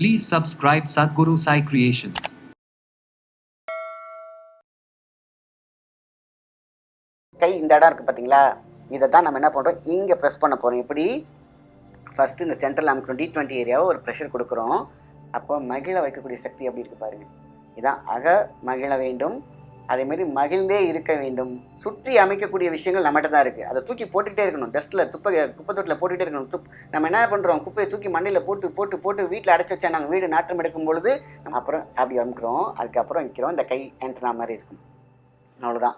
Please subscribe Sadhguru Sai Creations. கை இந்த இடம் இருக்குது பார்த்தீங்களா இதை தான் நம்ம என்ன பண்ணுறோம் இங்கே ப்ரெஸ் பண்ண போகிறோம் எப்படி ஃபஸ்ட்டு இந்த சென்ட்ரல் நமக்கு டி டுவெண்ட்டி ஏரியாவை ஒரு ப்ரெஷர் கொடுக்குறோம். அப்போ மகிழ வைக்கக்கூடிய சக்தி அப்படி இருக்குது பாருங்க. இதான் அக மகிழ வேண்டும். அதேமாரி மகிழ்ந்தே இருக்க வேண்டும். சுற்றி அமைக்கக்கூடிய விஷயங்கள் நம்மகிட்ட தான் இருக்குது அதை தூக்கி போட்டுக்கிட்டே இருக்கணும். டஸ்ட்டில் துப்பை குப்பை தொட்டில் போட்டுகிட்டே இருக்கணும். துப் நம்ம என்ன பண்ணுறோம் குப்பையை தூக்கி மண்ணில் போட்டு போட்டு போட்டு வீட்டில் அடைச்சி வச்சா நாங்கள் வீடு நாற்றம் எடுக்கும் பொழுது நம்ம அப்புறம் அப்படி அமுக்கிறோம். அதுக்கப்புறம் வைக்கிறோம். இந்த கை என்ட்ரா மாதிரி இருக்கும். அவ்வளோதான்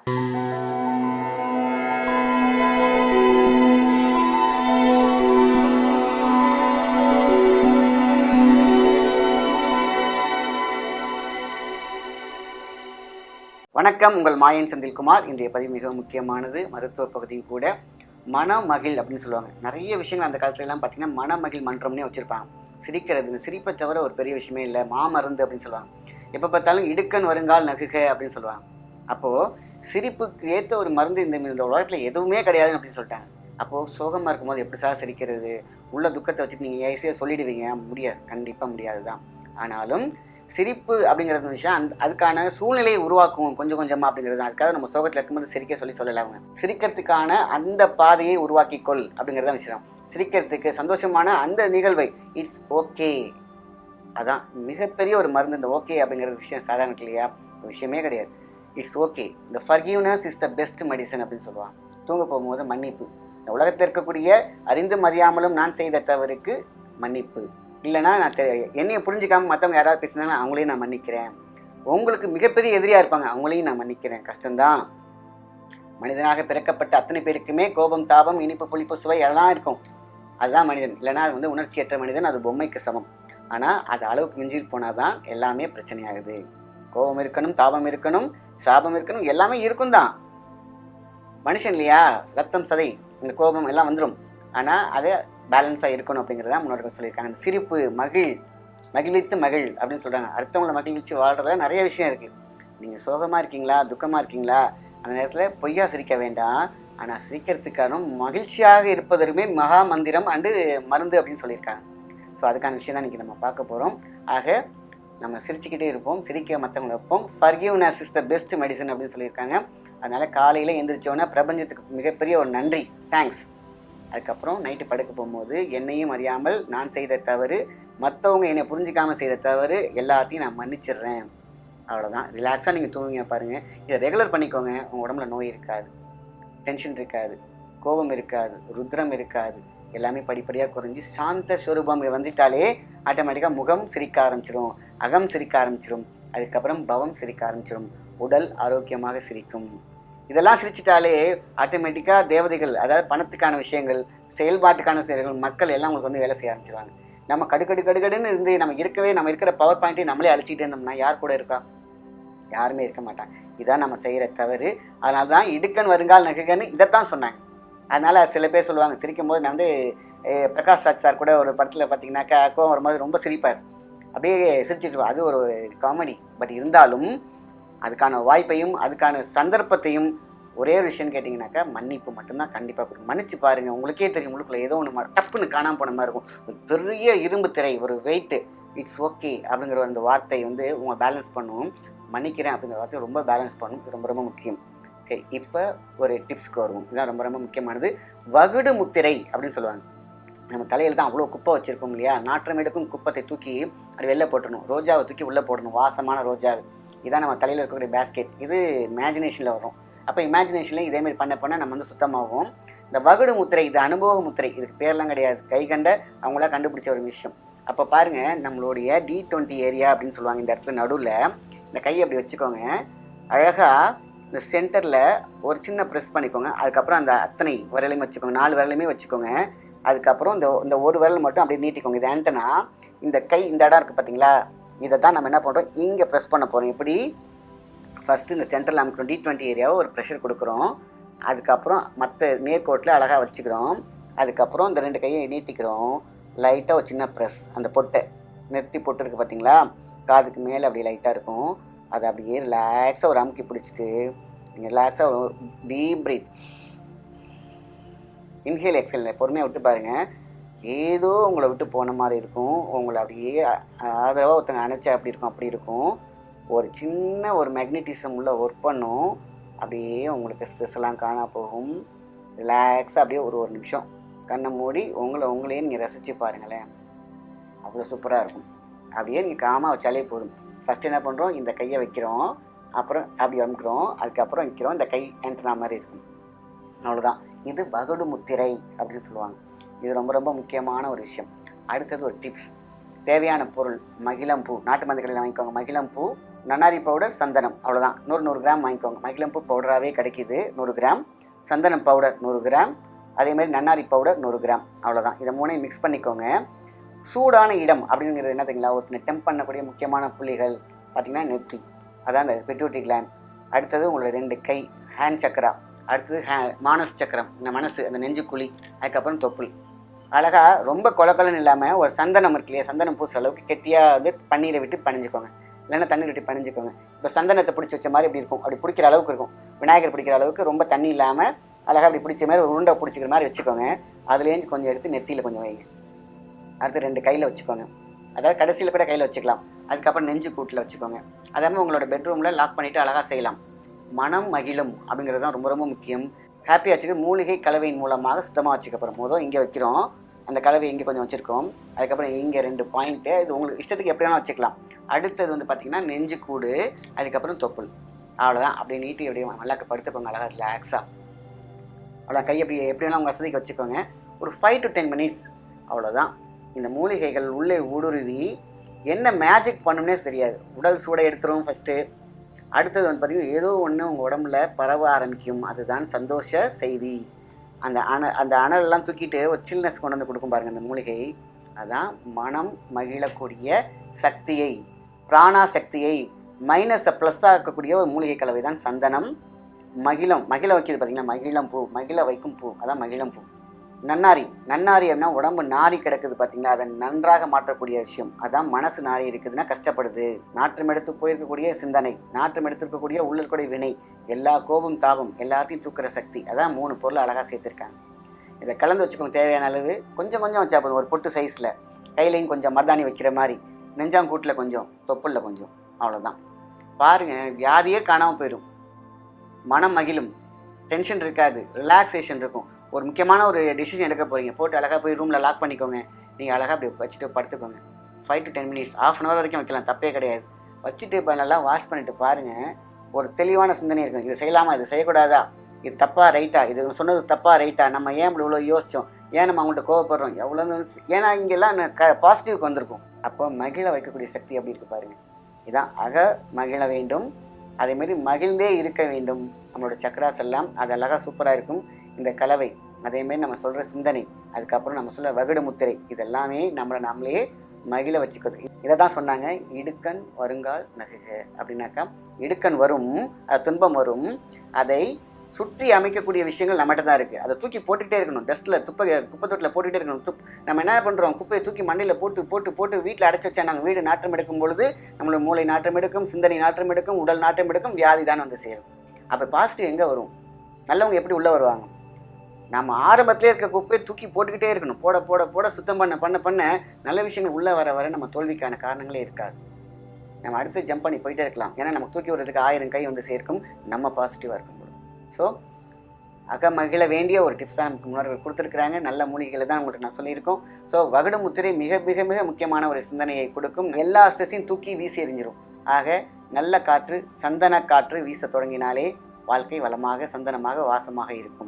வணக்கம் உங்கள் மாயன் செந்தில்குமார். இன்றைய பதிவு மிக முக்கியமானது. மருத்துவ பகுதியும் கூட மனமகிழ் அப்படின்னு சொல்லுவாங்க. நிறைய விஷயங்கள் அந்த காலத்துலலாம் பார்த்திங்கன்னா பார்த்தீங்கன்னா மனமகிழ் மன்றம்னே வச்சுருப்பாங்க. சிரிக்கிறது சிரிப்பை தவிர ஒரு பெரிய விஷயமே இல்லை. மாமருந்து அப்படின்னு சொல்லுவாங்க. எப்போ பார்த்தாலும் இடுக்கன் வருங்கால் நகுக அப்படின்னு சொல்லுவாங்க. அப்போது சிரிப்புக்கு ஏற்ற ஒரு மருந்து இந்த இந்த உலகத்தில் எதுவுமே கிடையாதுன்னு அப்படின்னு சொல்லிட்டாங்க. அப்போது சோகமாக இருக்கும்போது எப்படி சார் சிரிக்கிறது? உள்ள துக்கத்தை வச்சுட்டு நீங்கள் ஈஸியாக சொல்லிடுவீங்க? முடியாது. கண்டிப்பாக முடியாது தான் ஆனாலும் சிரிப்பு அப்படிங்கிறது விஷயம். அந்த அதுக்கான சூழ்நிலையை உருவாக்கும் கொஞ்சம் கொஞ்சமாக அப்படிங்கிறது தான். அதுக்காக நம்ம சோகத்தில் இருக்கும்போது சிரிக்க சொல்லி சொல்லலாங்க சிரிக்கிறதுக்கான அந்த பாதையை உருவாக்கிக்கொள் அப்படிங்கிறது தான் விஷயம். சிரிக்கிறதுக்கு சந்தோஷமான அந்த நிகழ்வை இட்ஸ் ஓகே அதான் மிகப்பெரிய ஒரு மருந்து இந்த ஓகே அப்படிங்கிறது விஷயம். சாதாரண இல்லையா? ஒரு விஷயமே கிடையாது. இட்ஸ் ஓகே இந்த forgiveness is the best medicine அப்படின்னு சொல்லுவாங்க. தூங்க போகும்போது மன்னிப்பு. இந்த உலகத்தில் இருக்கக்கூடிய அறிந்தும் அறியாமலும் நான் செய்த தவறுக்கு மன்னிப்பு. இல்லைனா நான் தெ என்னையை புரிஞ்சுக்காமல் மற்றவங்க யாராவது பேசினாலும் அவங்களையும் நான் மன்னிக்கிறேன். உங்களுக்கு மிகப்பெரிய எதிரியாக இருப்பாங்க அவங்களையும் நான் மன்னிக்கிறேன். கஷ்டம்தான். மனிதனாக பிறக்கப்பட்ட அத்தனை பேருக்குமே கோபம் தாபம் இனிப்பு புளிப்பு சுவை எல்லாம் இருக்கும். அதுதான் மனிதன். இல்லைனா அது வந்து உணர்ச்சியற்ற மனிதன் அது பொம்மைக்கு சமம். ஆனால் அது அளவுக்கு மிஞ்சி போனால் தான் எல்லாமே பிரச்சனையாகுது. கோபம் இருக்கணும் தாபம் இருக்கணும் சாபம் இருக்கணும் எல்லாமே இருக்கும் தான் மனுஷன் இல்லையா? ரத்தம் சதை இந்த கோபம் எல்லாம் வந்துடும் ஆனால் அதை பேலன்ஸாக இருக்கணும் அப்படிங்கிறத முன்னோர்கள் சொல்லியிருக்காங்க. அந்த சிரிப்பு மகிழ் மகிழ்வித்து மகிழ் அப்படின்னு சொல்கிறாங்க அடுத்தவங்களை மகிழ்ச்சி வாழ்கிறதுல நிறைய விஷயம் இருக்குது நீங்கள் சோகமாக இருக்கீங்களா? துக்கமாக இருக்கீங்களா? அந்த நேரத்தில் பொய்யா சிரிக்க வேண்டாம். ஆனால் சிரிக்கிறதுக்கான மகிழ்ச்சியாக இருப்பதற்குமே மகா மந்திரம் அண்டு மருந்து அப்படின்னு சொல்லியிருக்காங்க. ஸோ அதுக்கான விஷயம் தான் இன்றைக்கி நம்ம பார்க்க போகிறோம் ஆக நம்ம சிரிச்சுக்கிட்டே இருப்போம் சிரிக்க மற்றவங்க வைப்போம். Forgiveness is the best medicine அப்படின்னு சொல்லியிருக்காங்க. அதனால் காலையில் எந்திரிச்சோன்னே பிரபஞ்சத்துக்கு மிகப்பெரிய ஒரு நன்றி. தேங்க்ஸ் அதுக்கப்புறம் நைட்டு படுக்க போகும்போது என்னையும் அறியாமல் நான் செய்த தவறு மற்றவங்க என்னை புரிஞ்சிக்காமல் செய்த தவறு எல்லாத்தையும் நான் மன்னிச்சிடுறேன். அவ்வளோதான் ரிலாக்ஸாக நீங்கள் தூங்குங்க பாருங்கள் இதை ரெகுலர் பண்ணிக்கோங்க. உங்கள் உடம்புல நோய் இருக்காது. டென்ஷன் இருக்காது. கோபம் இருக்காது. ருத்ரம் இருக்காது. எல்லாமே படிப்படியாக குறைஞ்சி சாந்த ஸ்வரூபம் வந்துட்டாலே ஆட்டோமேட்டிக்காக முகம் சிரிக்க ஆரம்பிச்சிடும் அகம் சிரிக்க ஆரம்பிச்சிடும் அதுக்கப்புறம் பவம் சிரிக்க ஆரம்பிச்சிடும் உடல் ஆரோக்கியமாக சிரிக்கும். இதெல்லாம் சிரிச்சிட்டாலே ஆட்டோமேட்டிக்காக தேவதைகள் அதாவது பணத்துக்கான விஷயங்கள் செயல்பாட்டுக்கான செயல்கள் மக்கள் எல்லாம் உங்களுக்கு வந்து வேலை செய்ய ஆரம்பிச்சிருவாங்க. நம்ம கடுக்கடு கடுக்கடுன்னு இருந்து நம்ம இருக்கவே நம்ம இருக்கிற பவர் பாயிண்ட்டை நம்மளே அழிச்சிக்கிட்டே இருந்தோம்னா யார் கூட இருக்கா? யாருமே இருக்க மாட்டாங்க. இதான் நம்ம செய்கிற தவறு. அதனால தான் இடுக்கன் வருங்கால் நகைகன்னு இதைத்தான் சொன்னாங்க. அதனால் சில பேர் சொல்லுவாங்க சிரிக்கும் போது நான் வந்து பிரகாஷ் ராஜ் சார் கூட ஒரு படத்தில் பார்த்தீங்கன்னாக்கா கோவம் வரும்போது ரொம்ப சிரிப்பார். அப்படியே சிரிச்சிட்டு அது ஒரு காமெடி பட் இருந்தாலும் அதுக்கான வாய்ப்பையும் அதுக்கான சந்தர்ப்பத்தையும் ஒரே ஒரு விஷயம் கேட்டிங்கனாக்கா மன்னிப்பு மட்டும்தான் கண்டிப்பாக கொடுக்கும். மன்னிச்சு பாருங்கள் உங்களுக்கே தெரியும் உங்களுக்குள்ள ஏதோ ஒன்று டப்புன்னு காணாமல் போன மாதிரி இருக்கும். ஒரு பெரிய இரும்பு திரை ஒரு வெயிட்டு இட்ஸ் ஓகே அப்படிங்கிற அந்த வார்த்தை வந்து உங்களை பேலன்ஸ் பண்ணுவோம் மன்னிக்கிறேன் அப்படிங்கிற வார்த்தை ரொம்ப பேலன்ஸ் பண்ணும். ரொம்ப ரொம்ப முக்கியம். சரி இப்போ ஒரு டிப்ஸ்க்கு வருவோம். இதுதான் ரொம்ப ரொம்ப முக்கியமானது. வகுடு முத்திரை அப்படின்னு சொல்லுவாங்க. நம்ம தலையில் தான் அவ்வளோ குப்பை வச்சுருக்கோம் இல்லையா? நாற்றம் எடுக்கும் குப்பத்தை தூக்கி அப்படி வெளில போட்டணும் ரோஜாவை தூக்கி உள்ளே போடணும். வாசமான ரோஜாவை. இதான் நம்ம தலையில் இருக்கக்கூடிய பேஸ்கெட் இது இமேஜினேஷனில் வரும். அப்போ இமேஜினேஷன்லேயும் இதேமாரி பண்ண பண்ண நம்ம வந்து சுத்தமாகும் இந்த வகுடு முத்திரை இது அனுபவ முத்திரை இதுக்கு பேர்லாம் கிடையாது. கை கண்ட அவங்களா கண்டுபிடிச்ச ஒரு விஷயம். அப்போ பாருங்கள் நம்மளுடைய டி டுவெண்ட்டி ஏரியா அப்படின்னு சொல்லுவாங்க இந்த இடத்துல நடுவில். இந்த கையை அப்படி வச்சுக்கோங்க. அழகாக இந்த சென்டரில் ஒரு சின்ன ப்ரெஸ் பண்ணிக்கோங்க. அதுக்கப்புறம் அந்த அத்தனை விரலையும் வச்சுக்கோங்க. நாலு விரலையுமே வச்சுக்கோங்க. அதுக்கப்புறம் இந்த இந்த ஒரு விரல் மட்டும் அப்படியே நீட்டிக்கோங்க. இது ஆண்டனா இந்த கை இந்த இடம் இருக்குது பார்த்தீங்களா இதை தான் நம்ம என்ன பண்ணுறோம் இங்கே ப்ரெஸ் பண்ண போகிறோம் எப்படி ஃபஸ்ட்டு இந்த சென்ட்ரல் அமைக்கிறோம் டி டுவெண்ட்டி ஏரியாவை ஒரு ப்ரெஷர் கொடுக்குறோம். அதுக்கப்புறம் மற்ற நேர்கோட்டில் அழகாக வச்சுக்கிறோம். அதுக்கப்புறம் இந்த ரெண்டு கையை நீட்டிக்கிறோம். லைட்டாக ஒரு சின்ன ப்ரெஸ் அந்த பொட்டை. நெத்தி பொட்டு இருக்குது பார்த்தீங்களா காதுக்கு மேலே அப்படி லைட்டாக இருக்கும். அதை அப்படியே ரிலாக்ஸாக ஒரு அமுக்கி பிடிச்சிட்டு நீங்கள் ரிலாக்ஸாக டீப் ப்ரீத் இன்ஹேல் எக்ஸல் பொறுமையாக விட்டு பாருங்கள் ஏதோ உங்களை விட்டு போன மாதிரி இருக்கும். உங்களை அப்படியே ஆதரவாக ஒருத்தங்க அணைச்சா அப்படி இருக்கும்? அப்படி இருக்கும். ஒரு சின்ன ஒரு மேக்னட்டிசம் உள்ள ஒர்க் பண்ணும். அப்படியே உங்களுக்கு ஸ்ட்ரெஸ் எல்லாம் காணா போகும். ரிலாக்ஸாக அப்படியே ஒரு ஒரு நிமிஷம். கண்ணை மூடி உங்களை உங்களையே நீங்கள் ரசித்து பாருங்களேன். அவ்வளோ சூப்பராக இருக்கும். அப்படியே நீங்கள் காமாக வச்சாலே போதும். ஃபஸ்ட் என்ன பண்ணுறோம் இந்த கையை வைக்கிறோம். அப்புறம் அப்படி அமுக்கிறோம். அதுக்கப்புறம் வைக்கிறோம். இந்த கை என்ட்ரா மாதிரி இருக்கும். அவ்வளோதான் இது பகடு முத்திரை அப்படின்னு சொல்லுவாங்க. இது ரொம்ப ரொம்ப முக்கியமான ஒரு விஷயம். அடுத்தது ஒரு டிப்ஸ் தேவையான பொருள் மகிழம்பூ நாட்டு மருந்து கடையில் வாங்கிக்கோங்க. மகிழம்பூ நன்னாரி பவுடர் சந்தனம். அவ்வளோதான் நூறு நூறு கிராம் வாங்கிக்கோங்க. மகிழம்பூ பவுடராகவே கிடைக்கிது. நூறு கிராம். சந்தனம் பவுடர் நூறு கிராம். அதே மாதிரி நன்னாரி பவுடர் நூறு கிராம். அவ்வளோதான் இதை மூணையும் மிக்ஸ் பண்ணிக்கோங்க. சூடான இடம் அப்படிங்கிறது என்ன தெரியுங்களா? ஒருத்தனை டெம்ப் பண்ணக்கூடிய முக்கியமான புள்ளிகள். பார்த்திங்கன்னா நெற்றி. அதான் அந்த பெட்ரூட்டி கிளாண்ட் அடுத்தது உங்களோட ரெண்டு கை ஹேண்ட் சக்கரா அடுத்தது ஹே மானஸ் சக்கரம். இந்த மனசு அந்த நெஞ்சுக்குழி. அதுக்கப்புறம் தொப்புள். அழகாக ரொம்ப கொலக்கலன்னு இல்லாமல் ஒரு சந்தனம் இருக்கு இல்லையா? சந்தனம் பூசுகிற அளவுக்கு கெட்டியாக வந்து பன்னீரை விட்டு பணிஞ்சுக்கோங்க. இல்லைன்னா தண்ணீர் விட்டு பணிஞ்சுக்கோங்க. இப்போ சந்தனத்தை பிடிச்சி வச்ச மாதிரி இப்படி இருக்கும். அப்படி பிடிக்கிற அளவுக்கு இருக்கும். விநாயகர் பிடிக்கிற அளவுக்கு ரொம்ப தண்ணி இல்லாமல் அழகாக அப்படி பிடிச்ச மாதிரி ஒரு உருண்டை பிடிச்சிக்கிற மாதிரி வச்சுக்கோங்க. அதுலேருந்து கொஞ்சம் எடுத்து நெத்தியில் கொஞ்சம் வைங்க. அடுத்து ரெண்டு கையில் வச்சுக்கோங்க. அதாவது கடைசியில் கூட கையில் வச்சுக்கலாம். அதுக்கப்புறம் நெஞ்சு கூட்டில் வச்சுக்கோங்க. அதே மாதிரி உங்களோட பெட்ரூமில் லாக் பண்ணிவிட்டு அழகாக செய்யலாம். மனம் மகிழும் அப்படிங்கிறது தான் ரொம்ப ரொம்ப முக்கியம். ஹாப்பியாக வச்சுக்க மூலிகை கலவையின் மூலமாக சுத்தமாக வச்சுக்கப்புறம் போதும் இங்கே வைக்கிறோம். அந்த கலவை இங்கே கொஞ்சம் வச்சுருக்கோம். அதுக்கப்புறம் இங்கே ரெண்டு பாயிண்ட்டு இது உங்களுக்கு இஷ்டத்துக்கு எப்படி வேணாலும் வச்சுக்கலாம். அடுத்தது வந்து பார்த்திங்கன்னா நெஞ்சு கூடு அதுக்கப்புறம் தொப்புள். அவ்வளோதான் அப்படியே நீட்டி அப்படியே நல்லா படுத்துக்கோங்க. அழகாக ரிலாக்ஸாக அவ்வளோ கை அப்படி எப்படி வேணால் உங்கள் வசதிக்கு வச்சுக்கோங்க. ஒரு ஃபைவ் டு டென் மினிட்ஸ் அவ்வளோதான் இந்த மூலிகைகள் உள்ளே ஊடுருவி என்ன மேஜிக் பண்ணும்னே தெரியாது. உடல் சூடை எடுத்துரும் ஃபஸ்ட்டு அடுத்தது வந்து பார்த்திங்கன்னா ஏதோ ஒன்று உங்கள் உடம்புல பரவ ஆரம்பிக்கும். அதுதான் சந்தோஷ செய்தி. அந்த அண அந்த அணலெல்லாம் தூக்கிட்டு ஒரு சில்னஸ் கொண்டு வந்து கொடுக்கும் பாருங்கள் அந்த மூலிகை. அதான் மனம் மகிழக்கூடிய சக்தியை பிராணா சக்தியை மைனஸை ப்ளஸ்ஸாக இருக்கக்கூடிய ஒரு மூலிகை கலவை தான் சந்தனம். மகிழம் மகிழ வைக்கிறது பார்த்தீங்கன்னா மகிழம் பூ மகிழ வைக்கும் பூ. அதான் மகிழம் பூ. நன்னாரி. நன்னாரி அப்படின்னா உடம்பு நாரி கிடக்குது பார்த்தீங்களா அதை நன்றாக மாற்றக்கூடிய விஷயம். அதான் மனசு நாரி இருக்குதுன்னா கஷ்டப்படுது. நாற்றம் எடுத்து போயிருக்கக்கூடிய சிந்தனை. நாற்றம் எடுத்திருக்கக்கூடிய உள்ளக்கூடிய வினை. எல்லா கோபம் தாபம் எல்லாத்தையும் தூக்குற சக்தி. அதான் மூணு பொருள் அழகாக சேர்த்துருக்காங்க. இதை கலந்து வச்சுக்கோங்க தேவையான அளவு. கொஞ்சம் கொஞ்சம் வச்சா போதும். ஒரு பொட்டு சைஸில் கையிலையும் கொஞ்சம் மருதாணி வைக்கிற மாதிரி. நெஞ்சாங்கூட்டில் கொஞ்சம் தொப்புளில் கொஞ்சம். அவ்வளோதான் பாருங்கள் வியாதியே காணாமல் போயிடும் மனம் மகிழும். டென்ஷன் இருக்காது. ரிலாக்ஸேஷன் இருக்கும். ஒரு முக்கியமான ஒரு டிசிஷன் எடுக்க போகிறீங்க போட்டு அழகாக போய் ரூமில் லாக் பண்ணிக்கோங்க. நீங்கள் அழகாக அப்படி வச்சுட்டு படுத்துக்கோங்க. Five to ten minutes of an hour வரைக்கும் வைக்கலாம். தப்பே கிடையாது. வச்சுட்டு இப்போ நல்லா வாஷ் பண்ணிட்டு பாருங்கள் ஒரு தெளிவான சிந்தனை இருக்கும். இது செய்யலாமா? இது செய்யக்கூடாதா? இது தப்பாக ரைட்டா இது சொன்னது தப்பாக ரைட்டா நம்ம ஏன் இப்படி இவ்வளோ யோசித்தோம் ஏன் நம்ம அவங்கள்ட்ட கோவப்படுறோம்? எவ்வளோ ஏன்னா இங்கெல்லாம் க பாசிட்டிவ்க்கு வந்திருக்கும். அப்போ மகிழ வைக்கக்கூடிய சக்தி அப்படி இருக்கு பாருங்கள் இதான் அக மகிழ வேண்டும். அதேமாரி மகிழ்ந்தே இருக்க வேண்டும். நம்மளோட சக்கராஸ் எல்லாம் அது அழகாக சூப்பராக இருக்கும். இந்த கலவை அதேமாரி நம்ம சொல்கிற சிந்தனை அதுக்கப்புறம் நம்ம சொல்கிற வகுடு முத்திரை இதெல்லாமே நம்மளை நம்மளே மகிழ வச்சுக்கிறது இதை தான் சொன்னாங்க இடுக்கன் வருங்கால் நகுக அப்படின்னாக்கா இடுக்கன் வரும் அது துன்பம் வரும் அதை சுற்றி அமைக்கக்கூடிய விஷயங்கள் நம்மகிட்ட தான் இருக்குது அதை தூக்கி போட்டுக்கிட்டே இருக்கணும் டஸ்ட்டில் துப்பை குப்பை தொட்டில் போட்டுக்கிட்டே இருக்கணும். துப் நம்ம என்ன பண்ணுறோம் குப்பையை தூக்கி மண்ணில் போட்டு போட்டு போட்டு வீட்டில் அடைச்சி வச்சா நாங்கள் வீடு நாற்றம் எடுக்கும் பொழுது நம்மளோட மூளை நாற்றம் எடுக்கும் சிந்தனை நாற்றம் எடுக்கும் உடல் நாற்றம் எடுக்கும் வியாதி தான் வந்து சேரும். அப்போ பாசிட்டிவ் எங்கே வரும்? நல்லவங்க எப்படி உள்ளே வருவாங்க? நம்ம ஆரம்பத்தில் இருக்க குப்பையை தூக்கி போட்டுக்கிட்டே இருக்கணும். போட போட போட சுத்தம் பண்ண பண்ண பண்ண நல்ல விஷயங்கள் உள்ளே வர வர நம்ம தோல்விக்கான காரணங்களே இருக்காது. நம்ம அடுத்து ஜம்ப் பண்ணி போயிட்டே இருக்கலாம். ஏன்னா நம்ம தூக்கி விடுறதுக்கு ஆயிரம் கை வந்து சேர்க்கும். நம்ம பாசிட்டிவாக இருக்கும் ஸோ அக மகிழ வேண்டிய ஒரு டிப்ஸ் தான் நமக்கு முன்னோர்கள் கொடுத்துருக்குறாங்க. நல்ல மூலிகைகளை தான் உங்களுக்கு நான் சொல்லியிருக்கோம். ஸோ வகுடு முத்திரை மிக மிக மிக முக்கியமான ஒரு சிந்தனையை கொடுக்கும். எல்லா ஸ்ட்ரெஸ்ஸையும் தூக்கி வீசி எறிஞ்சிரும். ஆக நல்ல காற்று சந்தன காற்று வீச தொடங்கினாலே வாழ்க்கை வளமாக சந்தனமாக வாசமாக இருக்கும்.